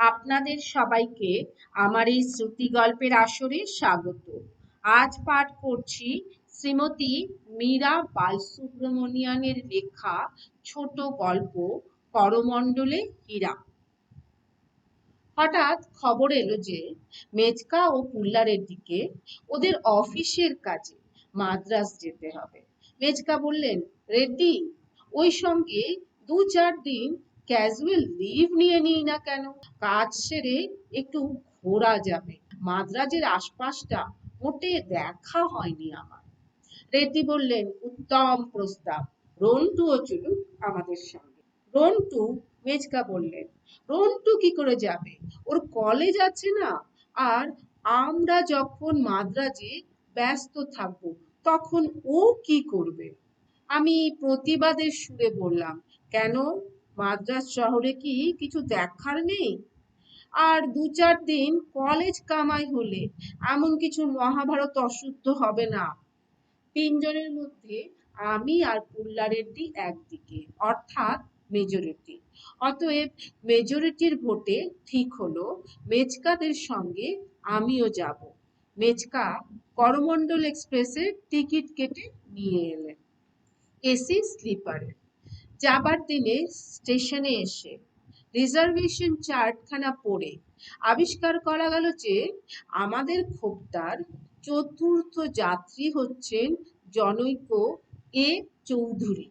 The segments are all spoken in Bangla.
আপনাদের সবাইকে আমার এই শ্রুতি গল্পের আসরে স্বাগত। আজ পাঠ করছি শ্রীমতী মীরা বালসুব্রমণিয়ানের লেখা ছোট গল্প করমণ্ডলে হীরা। হঠাৎ খবর এলো যে মেজকা ও পুল্লারের দিকে ওদের অফিসের কাজে মাদ্রাজ যেতে হবে। মেজকা বললেন, রেড্ডি, ওই সঙ্গে দু চার দিন ক্যাজুয়াল লিভ নিয়ে নিই না কেন? কাজ সেরে একটু ঘোরা যাবে। মাদ্রাজের আশপাশটা মোটে দেখা হয়নি আমার। রেড্ডি বললেন, উত্তম প্রস্তাব। রন্টুও চলুক আমাদের সঙ্গে। রন্টু মেজকা বললেন, রন্টু কি করে যাবে? ওর কলেজ আছে না? আর আমরা যখন মাদ্রাজে ব্যস্ত থাকব, তখন ও কি করবে? আমি প্রতিবাদের সুরে বললাম, কেন? মাদ্রাজ শহরে কি কিছু দেখার নেই? আর দু চার দিন কলেজ কামাই হলে এমন কিছু মহাভারত অশুদ্ধ হবে না। তিনজনের মধ্যে আমি আর পুল্লারেড্ডি একদিকে, অর্থাৎ মেজরিটি অতএব মেজরিটির ভোটে ঠিক হলো, মেজকাদের সঙ্গে আমিও যাব। মেজকা করমণ্ডল এক্সপ্রেসের টিকিট কেটে নিয়ে এলেন। এসি স্লিপারে যাবার দিনে স্টেশনে এসে রিজার্ভেশন চার্টখানা পড়ে আবিষ্কার করা গেল যে আমাদের খোপদার চতুর্থ যাত্রী হচ্ছেন জনৈক এ চৌধুরী।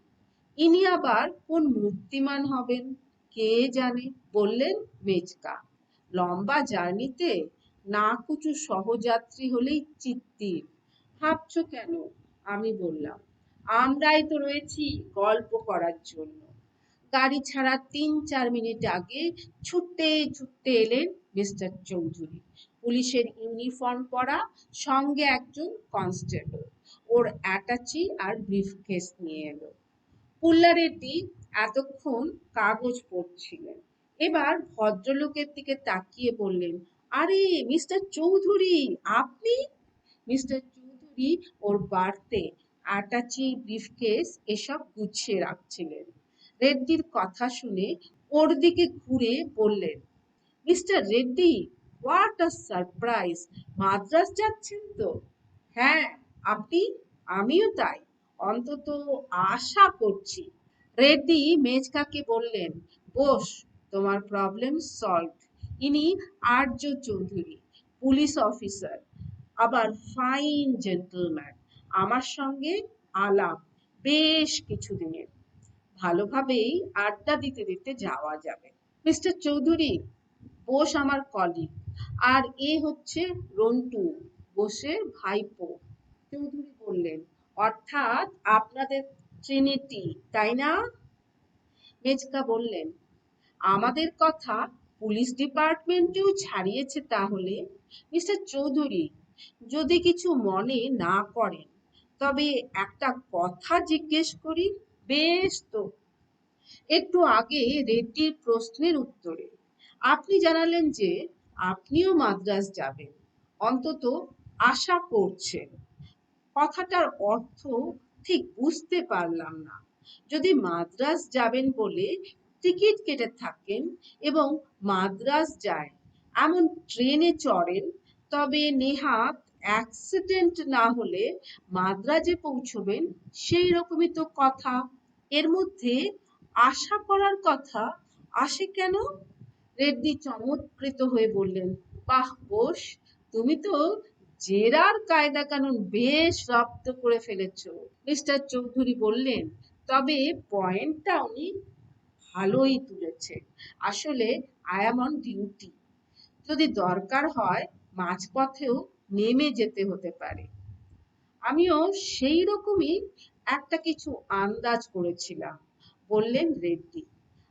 ইনি আবার কোন মূর্তিমান হবেন? কে জানে? বললেন মেজকা। লম্বা জার্নিতে না কুচু সহযাত্রী হলেই চিত্তির। ভাবছ কেন? আমি বললাম। আমরাই তো রয়েছি গল্প করার জন্য। গাড়ি ছাড়া তিন চার মিনিট আগে ছুটতে ছুটতে এলেন মিস্টার চৌধুরী। পুলিশের ইউনিফর্ম পরা সঙ্গে একজন কনস্টেবল। ওর অ্যাটাচি আর ব্রিফকেস নিয়ে এলো। পুল্লারেড্ডি এতক্ষণ কাগজ পড়ছিলেন। এবার ভদ্রলোকের দিকে তাকিয়ে বললেন, আরে, মিস্টার চৌধুরী, আপনি? মিস্টার চৌধুরী ওর বাড়তে অ্যাটাচি ব্রিফকেস এসব গুছিয়ে রাখছিলেন। রেড্ডির কথা শুনে ওর দিকে ঘুরে বললেন, Mr Reddy, what a surprise! Madras যাচ্ছেন তো? হ্যাঁ আপনি, আমিও তাই। অন্তত আশা করছি। রেড্ডি মেজকাকে বললেন, বস, তোমার প্রবলেম সলভ ইনি আর্য চৌধুরী, পুলিশ অফিসার, আবার ফাইন জেন্টলম্যান। আমার সঙ্গে আলাপ বেশ কিছুদিনের। ভালোভাবেই আড্ডা দিতে দিতে যাওয়া যাবে। মিস্টার চৌধুরী, বোস আমার কলিগ আর এ হচ্ছে রন্টু বোসের ভাইপো। চৌধুরী বললেন, অর্থাৎ আপনাদের ট্রিনিটি তাই না? মেজকা বললেন, আমাদের কথা পুলিশ ডিপার্টমেন্টেও ছাড়িয়েছে তাহলে? মিস্টার চৌধুরী, যদি কিছু মনে না করেন তবে একটা কথা জিজ্ঞেস করি, বেশ তো। একটু আগে রেড্ডির প্রশ্নের উত্তরে আপনি জানালেন যে আপনিও মাদ্রাজ যাবেন, অন্তত আশা করছেন। কথাটার অর্থ ঠিক বুঝতে পারলাম না। যদি মাদ্রাজ যাবেন বলে টিকিট কেটে থাকেন এবং মাদ্রাজ যায়, এমন ট্রেনে চড়েন, তবে নেহাত অ্যাক্সিডেন্ট না হলে মাদ্রাজে পৌঁছবেন সেই রকমই তো কথা। এর মধ্যে আশা করার কথা আসে কেন? রেড্ডি চমৎকৃত হয়ে বললেন, বাহ বোস, তুমি তো জেরার কায়দা কানুন বেশ রপ্ত করে ফেলেছ। মিস্টার চৌধুরী বললেন, তবে পয়েন্টটা উনি ভালোই তুলেছে আসলে আই অন ডিউটি। যদি দরকার হয়, মাঝপথেও নেমে যেতে হতে পারে। আমিও সেই রকমই একটা কিছু আন্দাজ করেছিলাম, বললেন রেড্ডি।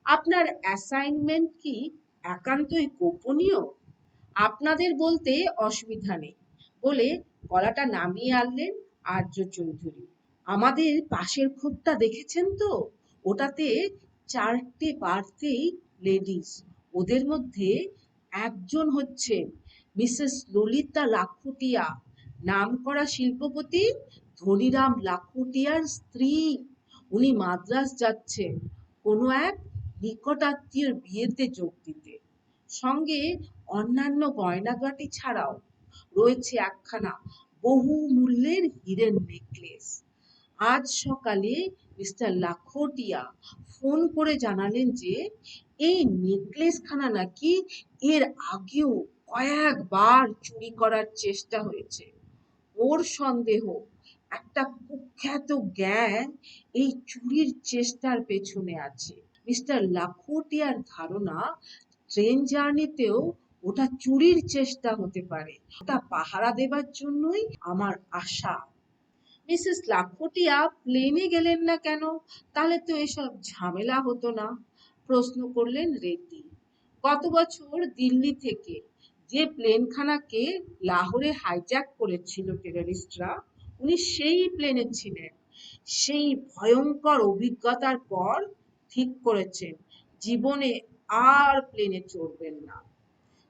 আপনার অ্যাসাইনমেন্ট কি একান্তই গোপনীয়? আপনাদের বলতে অসুবিধা নেই, বলে গলাটা নামিয়ে আনলেন আর্য চৌধুরী। আমাদের পাশের ক্ষোভটা দেখেছেন তো? ওটাতে চারটে বাড়তেই লেডিস ওদের মধ্যে একজন হচ্ছেন মিসেস ললিতা লাখুটিয়া। নামকরা শিল্পপতি ধনীরাম লাখুটিয়ার স্ত্রী। উনি মাদ্রাস যাচ্ছেন কোনো এক নিকটাত্মীয়র বিয়েতে যোগ দিতে। সঙ্গে অন্যান্য গয়নাগাটি ছাড়াও রয়েছে একখানা বহু মূল্যের হীরের নেকলেস। আজ সকালে মিস্টার লাখোটিয়া ফোন করে জানালেন যে, এই নেকলেস খানা নাকি এর আগেও কয়েকবার চুরি করার চেষ্টা হয়েছে। ওর সন্দেহ, একটা কুখ্যাত গ্যাং এই চুরির চেষ্টার পেছনে আছে। মিস্টার লাখোটিয়ার ধারণা, ট্রেন জার্নিতেও ওটা চুরির চেষ্টা হতে পারে। ওটা পাহারা দেবার জন্যই আমার আশা। মিসেস লাখোটিয়া প্লেনে গেলেন না কেন? তাহলে তো এসব ঝামেলা হতো না। প্রশ্ন করলেন রেড্ডি। গত বছর দিল্লি থেকে যে প্লেনখানাকে লাহোরে হাইজ্যাক করেছিল টেররিস্টরা উনি সেই প্লেনে ছিলেন। সেই ভয়ঙ্কর অভিজ্ঞতার পর ঠিক করেছেন, জীবনে আর প্লেনে চড়বেন না।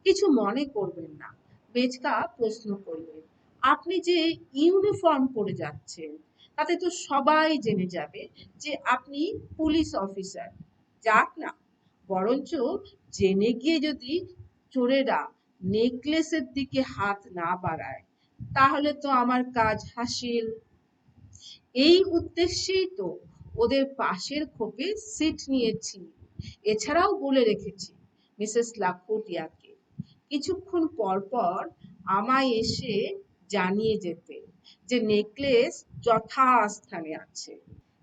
কিছু মনে করবেন না। বেচকা প্রশ্ন করলেন আপনি যে ইউনিফর্ম পরে যাচ্ছেন, তাতে তো সবাই জেনে যাবে যে আপনি পুলিশ অফিসার যাক না, বরঞ্চ জেনে গিয়ে যদি চোরেরা নেকলেসের দিকে হাত না বাড়ায়, তাহলে তো আমার কাজ হাসিল। এই উদ্দেশ্যেই তো ওদের পাশের খোপে সিট নিয়েছি। এছাড়াও বলে রেখেছি মিসেস লাখোটিয়াকে। কিছুক্ষণ পর পর আমায় এসে জানিয়ে যেতে যে নেকলেস যথাস্থানে আছে।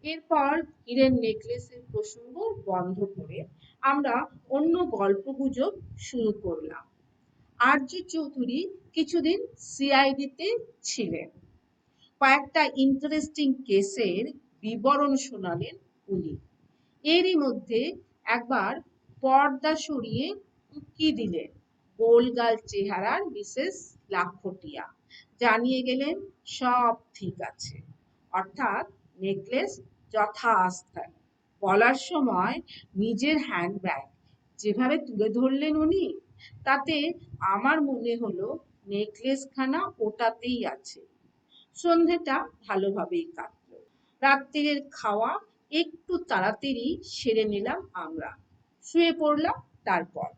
এরপর হীরের নেকলেসের প্রসঙ্গ বন্ধ করে আমরা অন্য গল্পগুজব শুরু করলাম। আর্য চৌধুরী কিছুদিন সিআইডিতে ছিলেন। কয়েকটা ইন্টারেস্টিং কেসের বিবরণ শোনালেন উনি। এরই মধ্যে একবার পর্দা সরিয়ে উকি দিলেন গোলগাল চেহারার মিসেস লাখোটিয়া। জানিয়ে গেলেন, সব ঠিক আছে। অর্থাৎ নেকলেস যথাস্থানে বলার সময় নিজের হ্যান্ডব্যাগ যেভাবে তুলে ধরলেন উনি তাতে আমার মনে হলো নেকলেসখানা ওটাতেই আছে। সন্ধেটা ভালোভাবেই কাটলো। রাত্রিরের খাওয়া একটু তাড়াতাড়ি সেরে নিলাম আমরা। শুয়ে পড়লাম তারপর।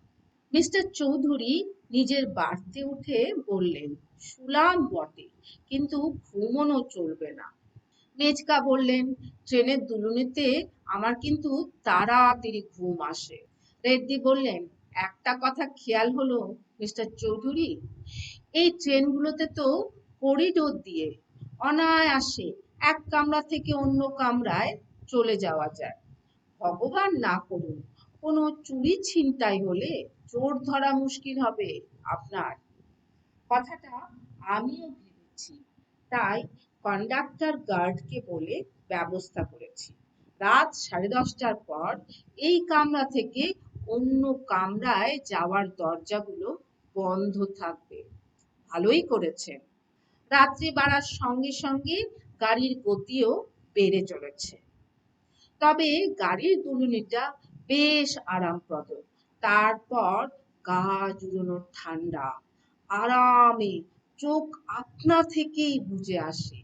মিস্টার চৌধুরী নিজের বাড়তে উঠে বললেন শুলাম বটে, কিন্তু ঘুমোনো চলবে না। মেজকা বললেন, ট্রেনের দুলুনিতে আমার কিন্তু তাড়াতাড়ি ঘুম আসে। রেড্ডি বললেন একটা কথা খেয়াল হলো, মিস্টার চৌধুরী? এই ট্রেনগুলোতে তো করিডোর দিয়ে অনায়াসে এক কামরা থেকে অন্য কামরায় চলে যাওয়া যায়। ভগবান না করুন, কোনো চুরি ছিনতাই হলে চোর ধরা মুশকিল হবে আপনার। কথাটা আমিও ভেবেছি, তাই কন্ডাক্টর গার্ডকে বলে ব্যবস্থা করেছি। রাত সাড়ে দশটার পর এই কামরা থেকে অন্য কামরায় যাওয়ার দরজাগুলো বন্ধ থাকবে। ভালোই করেছেন রাত্রি বাড়ার সঙ্গে সঙ্গে গাড়ির গতিও বেড়ে চলেছে। তবে গাড়ির দুলুনিটা বেশ আরামপ্রদ। তারপর গা জুড়োনো ঠান্ডা। আরামে চোখ আপনা থেকেই বুঝে আসে।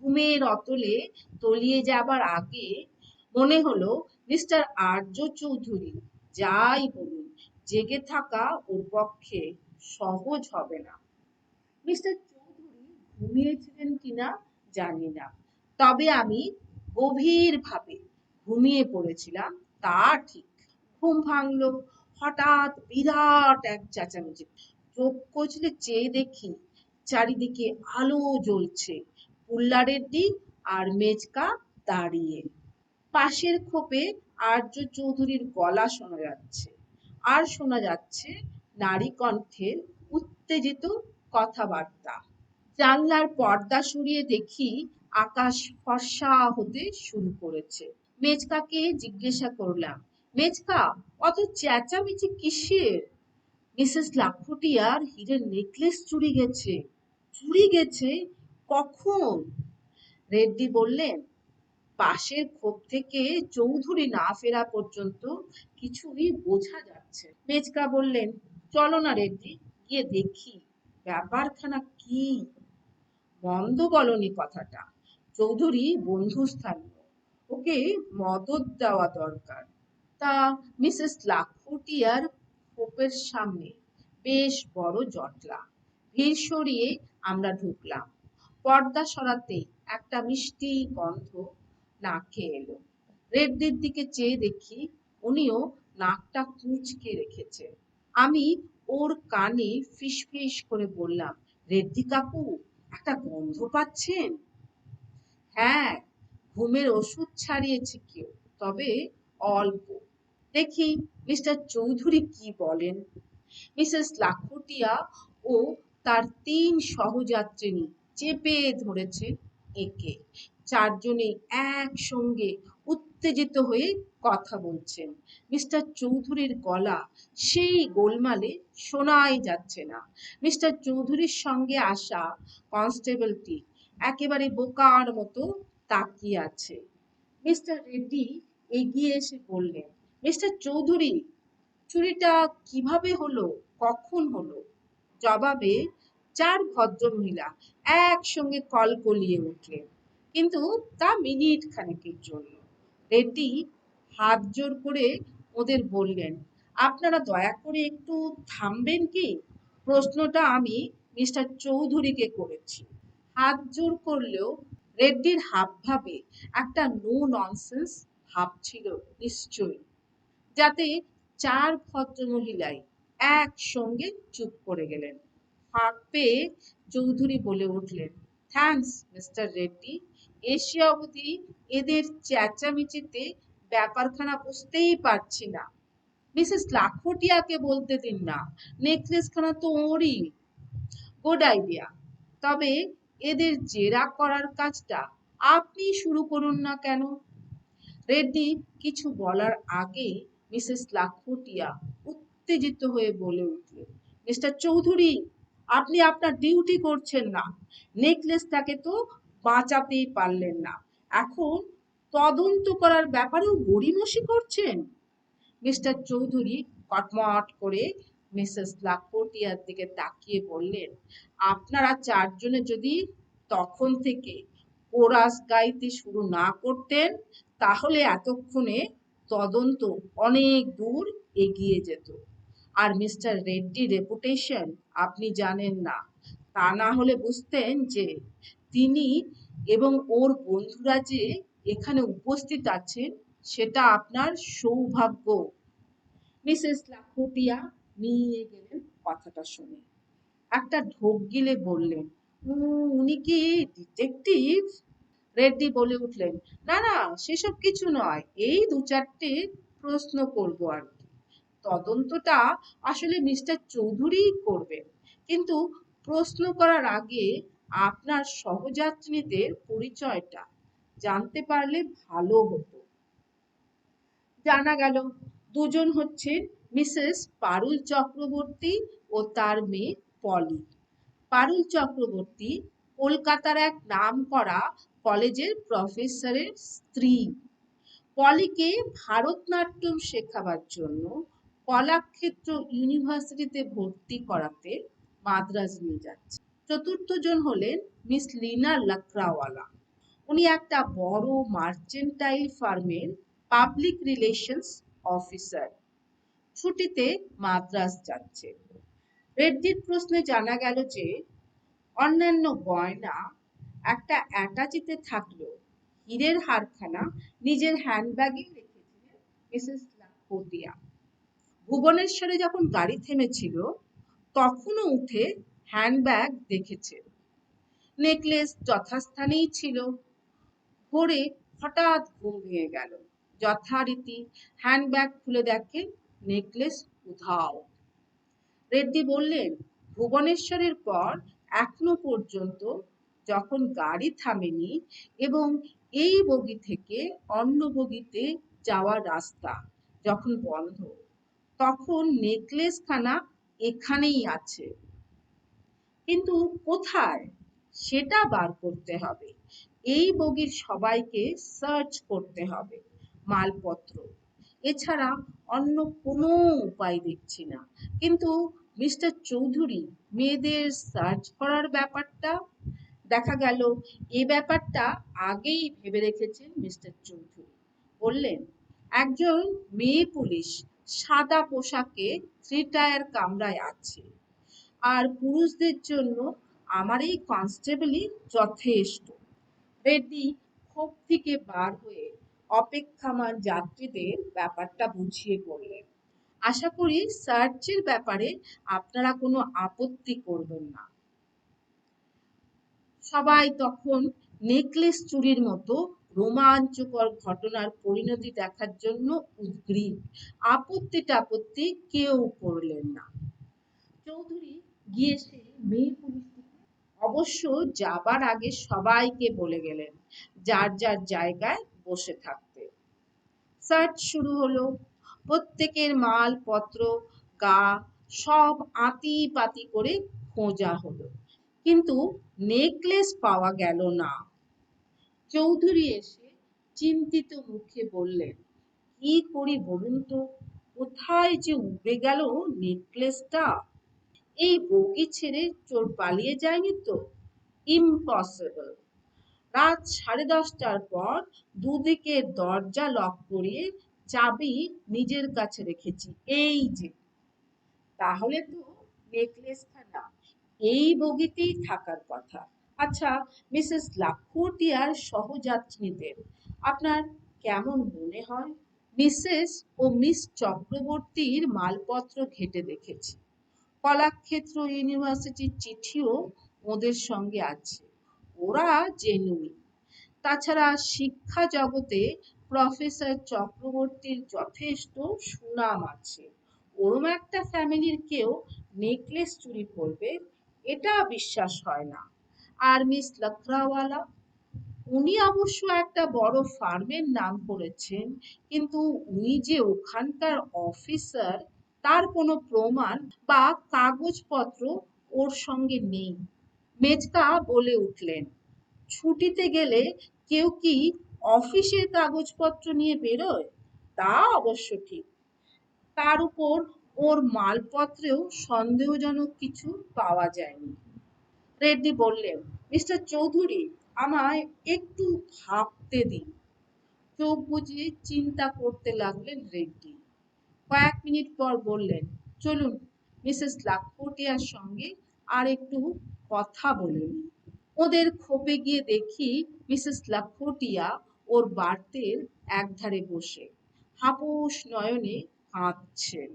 ঘুমের অতলে তলিয়ে যাবার আগে মনে হলো, মিস্টার আর্য চৌধুরী যাই বলুন, জেগে থাকা ওর পক্ষে সহজ হবে না। মিস্টার চৌধুরী ঘুমিয়েছিলেন কিনা জানি না, তবে আমি গভীরভাবে ঘুমিয়ে পড়েছিলাম, তা ঠিক। ঘুম ভাঙলো, হঠাৎ বিরাট এক চেঁচামেচি। চোখ কচলে চেয়ে দেখি চারিদিকে আলো জ্বলছে পুল্লারের দিক আর মেজকা দাঁড়িয়ে। পাশের খোপে আর্য চৌধুরীর গলা শোনা যাচ্ছে। আর শোনা যাচ্ছে নারী কণ্ঠের উত্তেজিত কথাবার্তা। জানলার পর্দা সরিয়ে দেখি আকাশ ফর্সা হতে শুরু করেছে। মেজকাকে জিজ্ঞাসা করলাম, মেজকা, অত চেঁচামেচি কিসের? মিসেস লাখোটিয়ার হীরের নেকলেস চুরি গেছে। চুরি গেছে? কখন? রেড্ডি বললেন পাশের ক্ষোভ থেকে চৌধুরী না ফেরা পর্যন্ত কিছুই বোঝা যাচ্ছে। মেজকা বললেন, চলো না রেড্ডি গিয়ে দেখি, ব্যাপারখানা কি? মন্দ বলনি কথাটা, চৌধুরী বন্ধুস্থানীয় ওকে মদত দেওয়া দরকার। তা মিসেস লাখোটিয়ার স্কোপের সামনে বেশ বড় জটলা, ভিড় সরিয়ে আমরা ঢুকলাম। পর্দা সরাতে একটা মিষ্টি গন্ধ নাকে এলো। রেড্ডির দিকে চেয়ে দেখি উনিও নাকটা কুঁচকে রেখেছে। আমি ওর কানে ফিসফিস করে বললাম রেড্ডি কাকু, একটা গন্ধ পাচ্ছেন? হ্যাঁ ঘুমের ওষুধ ছাড়িয়েছে কেউ, তবে অল্প। দেখি মিস্টার চৌধুরী কি বলেন? মিসেস লাখোটিয়া ও তার তিন সহযাত্রিনী চেপে ধরেছে একে। চারজনে একসঙ্গে উত্তেজিত হয়ে কথা বলছেন। মিস্টার চৌধুরীর গলা সেই গোলমালে শোনাই যাচ্ছে না। মিস্টার চৌধুরীর সঙ্গে আসা কনস্টেবলটি একেবারে বোকার মতো তাকিয়ে আছে। মিস্টার রেড্ডি এগিয়ে এসে বললেন, মিস্টার চৌধুরী, চুরিটা কীভাবে হলো? কখন হলো? জবাবে চার ভদ্রমহিলা একসঙ্গে কল কলিয়ে উঠলেন। কিন্তু তা মিনিট খানেকের জন্য। রেড্ডি হাত জোর করে ওদের বললেন, আপনারা দয়া করে একটু থামবেন কি? প্রশ্নটা আমি মিস্টার চৌধুরীকে করেছি। হাত জোর করলেও রেড্ডির হাবভাবে একটা নো ননসেন্স ভাব ছিল নিশ্চয়ই, যাতে চার ভদ্রমহিলাই একসঙ্গে চুপ করে গেলেন। ফাঁক পেয়ে চৌধুরী বলে উঠলেন, থ্যাঙ্কস মিস্টার রেড্ডি। এশিয়া অবধি এদের চেঁচামেচিতে ব্যাপারখানা বুঝতেই পারছি না। মিসেস লাখোটিয়াকে বলতে দিন না, নেকলেসখানা তো ওরই। গুড আইডিয়া, তবে এদের জেরা করার কাজটা আপনি শুরু করুন না কেন? রেড্ডি কিছু বলার আগে মিসেস লাখোটিয়া উত্তেজিত হয়ে বলে উঠলেন মিস্টার চৌধুরী, আপনি আপনার ডিউটি করছেন না নেকলেসটাকে তো বাঁচাতেই পারলেন না। এখন তদন্ত করার ব্যাপারেও গড়িমসি করছেন। মিস্টার চৌধুরী কটমট করে মিসেস লাখোটিয়ার দিকে তাকিয়ে বললেন, আপনারা চারজনে যদি তখন থেকে কোরাস গাইতে শুরু না করতেন, তাহলে এতক্ষণে তদন্ত অনেক দূর এগিয়ে যেত। আর মিস্টার রেড্ডি রেপুটেশন আপনি জানেন না। তা না হলে বুঝতেন যে তিনি এবং ওর বন্ধুরা যে এখানে উপস্থিত আছেন সেটা আপনার সৌভাগ্য। মিসেস লাখোটিয়া নিয়ে গেলেন কথাটা শুনে। একটা ঢোক গিলে বললেন "উম, উনি কি ডিটেকটিভ রেড্ডি বলে উঠলেন না না সেসব কিছু নয় এই দু চারটে প্রশ্ন করব আর কি। তদন্তটা আসলে মিস্টার চৌধুরীই করবেন। কিন্তু প্রশ্ন করার আগে আপনার সহযাত্রীদের পরিচয়টা জানতে পারলে ভালো হতো। জানা গেল, দুজন হচ্ছেন মিসেস পারুল চক্রবর্তী ও তার মেয়ে পলি। পারুল চক্রবর্তী কলকাতার এক নাম করা কলেজের প্রফেসরের স্ত্রী। পলিকে ভারতনাট্যম শেখাবার জন্য কলাক্ষেত্র ইউনিভার্সিটিতে ভর্তি করাতে মাদ্রাজ নিয়ে যাচ্ছে। চতুর্থ জন হলেন মিস লিনা লাকড়াওয়ালা উনি একটা বড় মার্চেন্টাইল ফার্মের পাবলিক রিলেশনস অফিসার। ছুটিতে মাদ্রাজ যাচ্ছে। রেড্ডির প্রশ্নে জানা গেল যে, অন্যান্য গয়না একটা অ্যাটাচিতে থাকলেও হীরের হারখানা নিজের হ্যান্ডব্যাগে রেখেছিলেন মিসেস লাখোটিয়া ভুবনেশ্বরে যখন গাড়ি থেমেছিল, তখনও উঠে হ্যান্ডব্যাগ দেখেছে। নেকলেস যথাস্থানেই ছিল। ভোরে হঠাৎ ঘুম ভেঙে গেল। যথারীতি হ্যান্ডব্যাগ খুলে দেখে নেকলেস উধাও। রেড্ডি বললেন, ভুবনেশ্বরের পর এখনও পর্যন্ত যখন গাড়ি থামেনি এবং এই বগি থেকে অন্য বগিতে যাওয়ার রাস্তা যখন বন্ধ, তখন নেকলেসখানা এখানেই আছে। কিন্তু কোথায়? সেটা বার করতে হবে। এই বগির সবাইকে সার্চ করতে হবে মালপত্র। এছাড়া অন্য কোনো উপায় দেখছি না। কিন্তু মিস্টার চৌধুরী মেয়েদের সার্চ করার ব্যাপারটা, দেখা গেল এ ব্যাপারটা আগেই ভেবে রেখেছেন মিস্টার চৌধুরী। বললেন, একজন মেয়ে পুলিশ সাদা পোশাকে থ্রি টায়ার কামরায় আছে। আর পুরুষদের জন্য আমার এই কনস্টেবলই যথেষ্ট। রেড্ডি ক্ষোভ থেকে বার হয়ে অপেক্ষামান যাত্রীদের ব্যাপারটা বুঝিয়ে বললেন। আশা করি সার্চের ব্যাপারে আপনারা কোনো আপত্তি করবেন না। সবাই তখন নেকলেস চুরির মতো রোমাঞ্চকর ঘটনার পরিণতি দেখার জন্য উদ্গ্রীব। আপত্তি টাপত্তি কেউ করলেন না। চৌধুরী গিয়ে সে মেয়ে অবশ্য যাবার আগে সবাইকে বলে গেলেন, যার যার জায়গায় বসে থাকতে। সার্চ শুরু হলো। প্রত্যেকের মালপত্র, গা সব আতি পাতি করে খোঁজা হলো। কিন্তু নেকলেস পাওয়া গেল না। চৌধুরী এসে চিন্তিত মুখে বললেন, কি করি বলুন তো? কোথায় যে উবে গেল নেকলেসটা? এই বগি ছেড়ে চোর পালিয়ে যায়নি তো? ইম্পসিবল রাত সাড়ে দশটার পর দুদিকে দরজা লক করিয়ে চাবি নিজের কাছে রেখেছি। এই যে। তাহলে তো নেকলেসখানা এই বগিতেই থাকার কথা। আচ্ছা মিসেস লাখোটিয়ার সহযাত্রীদের, আপনার কেমন মনে হয়? মিসেস ও মিস চক্রবর্তীর মালপত্র ঘেটে দেখেছি। কলাক্ষেত্র ইউনিভার্সিটির চিঠিও ওদের সঙ্গে আছে। ওরা জেনুইন। তাছাড়া শিক্ষা জগতে প্রফেসর চক্রবর্তীর যথেষ্ট সুনাম আছে। ওরম একটা ফ্যামিলির কেউ নেকলেস চুরি করবে, এটা বিশ্বাস হয় না। আর মিস লখরাওয়ালা উনি অবশ্য একটা বড় ফার্মের নাম করেছেন, কিন্তু উনি যে ওখানকার অফিসার তার কোনো প্রমাণ বা কাগজপত্র ওর সঙ্গে নেই। মেজকা বলে উঠলেন, ছুটিতে গেলে কেউ কি অফিসের কাগজপত্র নিয়ে বেরোয়? তা অবশ্য ঠিক। তার উপর ওর মালপত্রেও সন্দেহজনক কিছু পাওয়া যায়নি। রেড্ডি বললেন, মিস্টার চৌধুরী, আমায় একটু ভাবতে দিন। চোখ বুঝিয়ে চিন্তা করতে লাগলেন রেড্ডি। কয়েক মিনিট পর বললেন, চলুন, মিসেস লাখোটিয়ার সঙ্গে আর একটু কথা বলে। নিই ওদের খোপে গিয়ে দেখি মিসেস লাখোটিয়া ওর বার্তের একধারে বসে, হাপস নয়নে কাঁদছেন।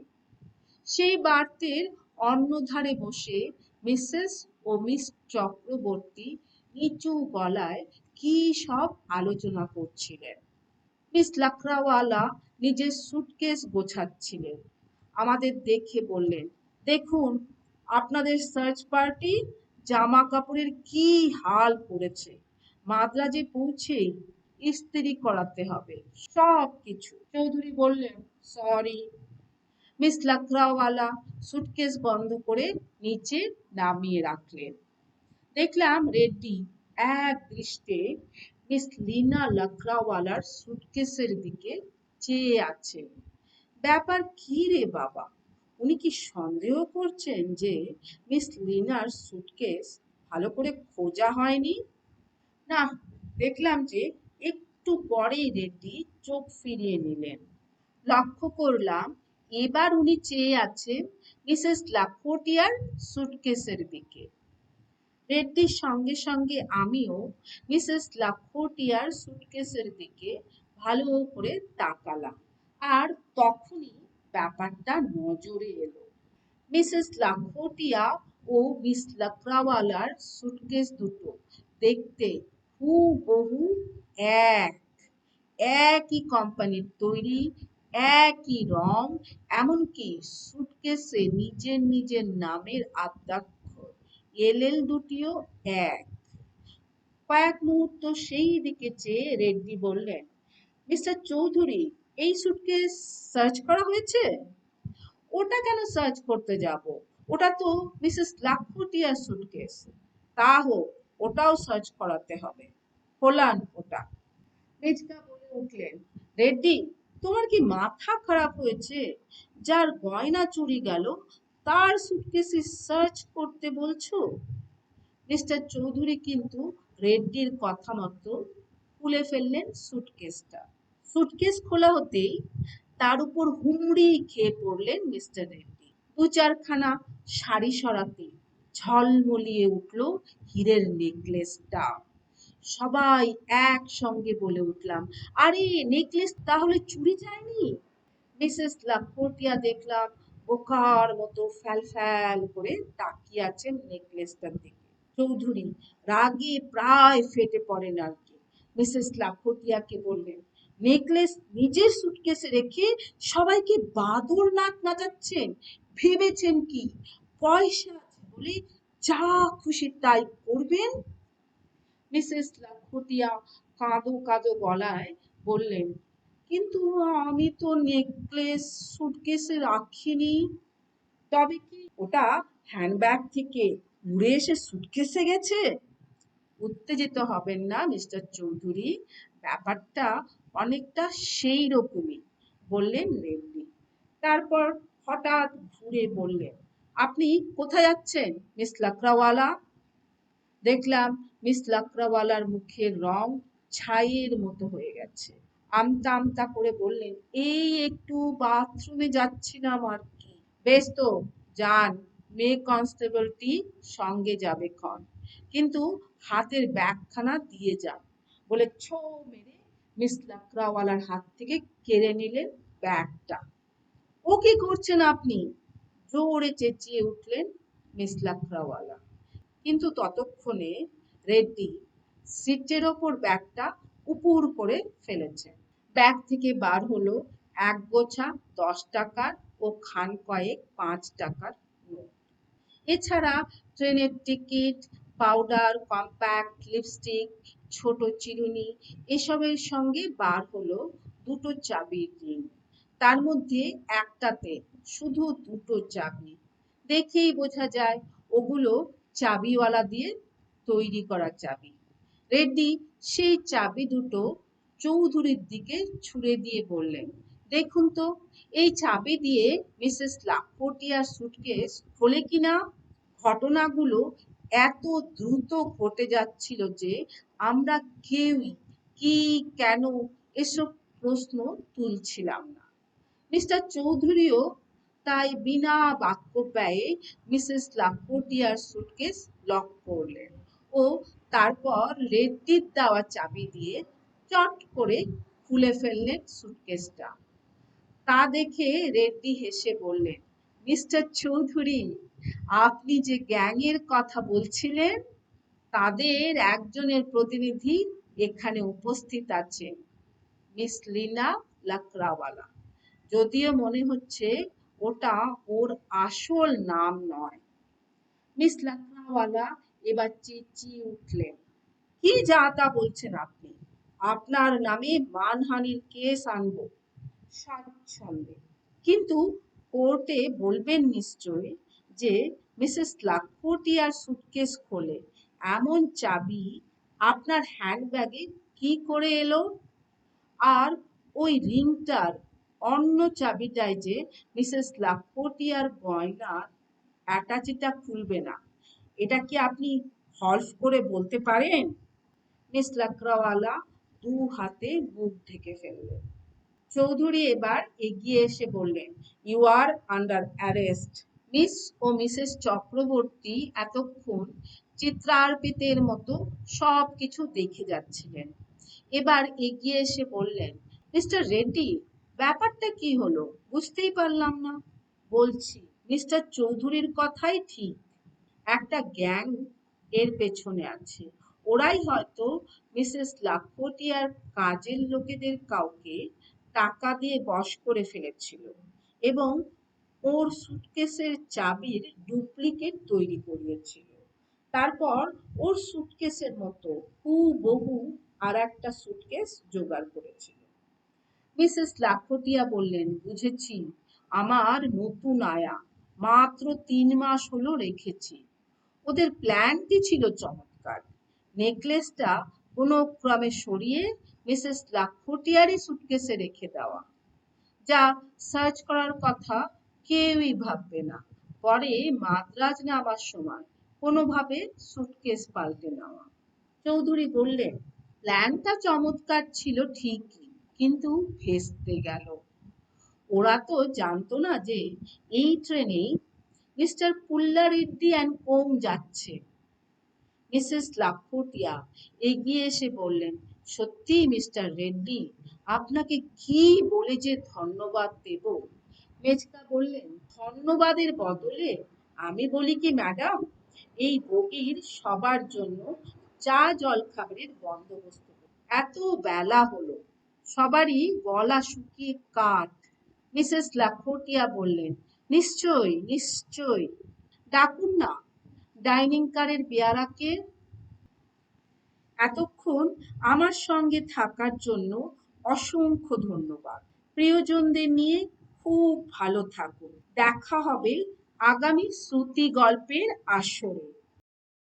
সেই বার্তের অন্য ধারে বসে মিসেস ও মিস চক্রবর্তী নিচু গলায় কি সব আলোচনা করছিলেন। মিস লাকড়াওয়ালা নিজের সুটকেস গোছাচ্ছিলেন। আমাদের দেখে বললেন, দেখুন, আপনাদের সার্চ পার্টি জামা কাপড়ের কি হাল করেছে। মাদ্রাজে পৌঁছেই ইস্ত্রি করাতে হবে, সব কিছু। চৌধুরী বললেন, সরি। মিস লাকড়াওয়ালা সুটকেস বন্ধ করে নিচে নামিয়ে রাখলেন। দেখলাম রেড্ডি এক দৃষ্টে মিস লিনা লাকড়াওয়ালার সুটকেসের দিকে চেয়ে আছেন ব্যাপার কি রে বাবা? উনি কি সন্দেহ করছেন যে মিস লিনার সুটকেস ভালো করে খোঁজা হয়নি? না, দেখলাম যে একটু পরেই রেড্ডি চোখ ফিরিয়ে নিলেন। লক্ষ্য করলাম এবার উনি চেয়ে আছেন মিসেস লাখোটিয়ার সুটকেসের দিকে। রেড্ডির সঙ্গে সঙ্গে আমিও মিসেস লাখোটিয়ার সুটকেসের দিকে ভালো করে তাকালাম। আর তখনই ব্যাপারটা নজরে এলো। মিসেস লাখোটিয়া ও মিস লাকড়াওয়ালার সুটকেস দুটো দেখতে হুবহু এক। একই কোম্পানির তৈরি, একই রং, এমনকি সুটকেসে নিজের নিজের নামের আদ্যাক্ষর এল এল দুটিও এক। কয়েক মুহূর্ত সেই দিকে চেয়ে রেড্ডি বললেন মিস্টার চৌধুরী, এই সুটকেস সার্চ করা হয়েছে? ওটা কেন সার্চ করতে যাব? ওটা তো মিসেস লাখুটিয়ার সুটকেস তা হোক, ওটাও সার্চ করাতে হবে। খোলান ওটা। মেজকা বলে উঠলেন, রেড্ডি, তোমার কি মাথা খারাপ হয়েছে? যার গয়না চুরি গেল, তার সুটকেসে সার্চ করতে বলছো? মিস্টার চৌধুরী কিন্তু রেড্ডির কথা মতো খুলে ফেললেন সুটকেসটা সুটকেস খোলা হতেই তার উপর হুমড়ি খেয়ে পড়লেন মিস্টার রেড্ডি। দু চারখানা শাড়ি সরাতে ঝলমলিয়ে উঠল হীরের নেকলেসটা সবাই একসঙ্গে বলে উঠলাম, আরে, নেকলেস তাহলে চুরি যায়নি? মিসেস লাখোটিয়া দেখলাম বোকার মতো ফ্যাল ফ্যাল করে তাকিয়ে আছেন নেকলেসটার দিকে। চৌধুরী রাগে প্রায় ফেটে পড়েন আর কি। মিসেস লাখোটিয়াকে বললেন নেকলেস নিজের সুটকেসে রেখে সবাইকে বাদর নাচ নাচাচ্ছেন। ভেবেছেন কি? পয়সা আছে বলে যা খুশি তাই করবেন? মিসেস লাখোটিয়া কাঁদো কাঁদো গলায় বললেন, কিন্তু আমি তো নেকলেস সুটকেসে রাখিনি। তবে কি ওটা হ্যান্ডব্যাগ থেকে উড়ে এসে সুটকেসে গেছে? উত্তেজিত হবেন না, মিস্টার চৌধুরী। ব্যাপারটা অনেকটা সেই রকমই, বললেন রেড্ডি তারপর হঠাৎ ঘুরে বললেন, আপনি কোথায় যাচ্ছেন, মিস লাকড়াওয়ালা? দেখলাম মিস লাকড়াওয়ালার মুখের রং ছাইয়ের মতো হয়ে গেছে। আমতা আমতা করে বললেন, এই একটু বাথরুমে যাচ্ছিলাম আর কি? বেশ তো, যান, মেয়ে কনস্টেবলটি সঙ্গে যাবে ক্ষণ কিন্তু হাতের ব্যাগখানা দিয়ে যান। বলে, ছো মেরে মিস লাকড়াওয়ালার হাত থেকে কেড়ে নিলেন ব্যাগটা। ও কি করছেন আপনি? জোরে চেঁচিয়ে উঠলেন মিস লাকড়াওয়ালা কিন্তু ততক্ষণে রেড্ডি সিটের ওপর ব্যাগটা উপুর করে ফেলেছে। ব্যাগ থেকে বার হলো এক গোছা দশ টাকার ও খান কয়েক পাঁচ টাকার নোট। এছাড়া ট্রেনের টিকিট পাউডার কম্প্যাক্ট লিপস্টিক ছোট চিরুনি, এসবের সঙ্গে বার হলো দুটো চাবির রিং। তার মধ্যে একটাতে শুধু দুটো চাবি। দেখেই বোঝা যায় ওগুলো চাবিওয়ালা দিয়ে তৈরি করা চাবি। রেড্ডি সেই চাবি দুটো চৌধুরীর দিকে ছুড়ে দিয়ে বললেন, দেখুন তো, এই চাবি দিয়ে মিসেস লাখোটিয়ার সুটকেস খোলে কিনা? ঘটনাগুলো এত দ্রুত ঘটে যাচ্ছিল যে আমরা কেউই কি, কেন এসব প্রশ্ন তুলছিলাম না। মিস্টার চৌধুরীও তাই বিনা বাক্য ব্যয়ে মিসেস লাখোটিয়ার সুটকেস লক করলেন ও তারপর রেড্ডির দেওয়া চাবি দিয়ে চট করে খুলে ফেললেন সুটকেসটা। তা দেখে রেড্ডি হেসে বললেন, মিস্টার চৌধুরী আপনি যে গ্যাংয়ের কথা বলছিলেন, তাদের একজনের প্রতিনিধি এখানে উপস্থিত আছে, মিস লিনা লাকড়াওয়ালা যদিও মনে হচ্ছে ওটা ওর আসল নাম নয়। মিস লাকড়াওয়ালা এবার চেঁচিয়ে উঠলেন, কি যা তা বলছেন আপনি? আপনার নামে মানহানির কেস আনব। স্বাচ্ছন্দ্যে। কিন্তু কোর্টে বলবেন নিশ্চয় যে মিসেস লাখোটিয়ার সুটকেস খোলে, এমন চাবি আপনার হ্যান্ডব্যাগে কি করে এলো? আর ওই রিংটার অন্য চাবিটায় যে মিসেস লাখোটিয়ার গয়নার অ্যাটাচিটা খুলবে না, এটা কি আপনি হলফ করে বলতে পারেন? মিস লাকড়াওয়ালা দু হাতে মুখ ঢেকে ফেললেন। চৌধুরী এবার এগিয়ে এসে বললেন you are under arrest miss O Mrs Chakraborty এতক্ষণ চিত্রার্পিতের মতো সব কিছু দেখে যাচ্ছিলেন। এবার এগিয়ে এসে বললেন, মিস্টার রেড্ডি, ব্যাপারটা কি হলো? বুঝতেই পারলাম না। বলছি, মিস্টার চৌধুরীর কথাই ঠিক। একটা গ্যাং এর পেছনে আছে। ওরাই হয়তো মিসেস লাখোটিয়ার কাজের লোকেদের কাউকে টাকা দিয়ে বশ করে ফেলেছিল এবং ওর সুটকেসের চাবির ডুপ্লিকেট তৈরি করিয়েছিল। তারপর ওর সুটকেসের মতো হুবহু আর একটা সুটকেস জোগাড় করেছিল। মিসেস লাখোটিয়া বললেন, বুঝেছি, আমার নতুন আয়া, মাত্র তিন মাস হলো রেখেছি। ওদের প্ল্যানটি ছিল চমৎকার। নেকলেসটা কোনো ক্রমে সরিয়ে মিসেস লাখোটিয়ারই সুটকেসে রেখে দেওয়া। যা সার্চ করার কথা কেউই ভাববে না। পরে মাদ্রাজ নামার সময় কোনোভাবে সুটকেস পাল্টে নেওয়া। চৌধুরী বললেন প্ল্যানটা চমৎকার ছিল ঠিকই, কিন্তু ভেস্তে গেল। ওরা তো জানতো না যে এই ট্রেনেই মিস্টার পুল্লারেড্ডি অ্যান্ড কোং যাচ্ছে। মিসেস লাখোটিয়া এগিয়ে এসে বললেন সত্যি মিস্টার রেড্ডি, আপনাকে কি বলে যে ধন্যবাদ দেব মেজকা বললেন, ধন্যবাদের বদলে আমি বলি কি, ম্যাডাম, এই বগির সবার জন্য চা জল খাবারের বন্দোবস্ত এত বেলা হলো, সবারই গলা শুকিয়ে কাঠ মিসেস লাখোটিয়া বললেন নিশ্চয়ই নিশ্চয়। ডাকুন না, ডাইনিং কারের বেয়ারাকে এতক্ষণ আমার সঙ্গে থাকার জন্য অসংখ্য ধন্যবাদ। প্রিয়জনদের নিয়ে খুব ভালো থাকুন। দেখা হবে আগামী শ্রুতি গল্পের আসরে।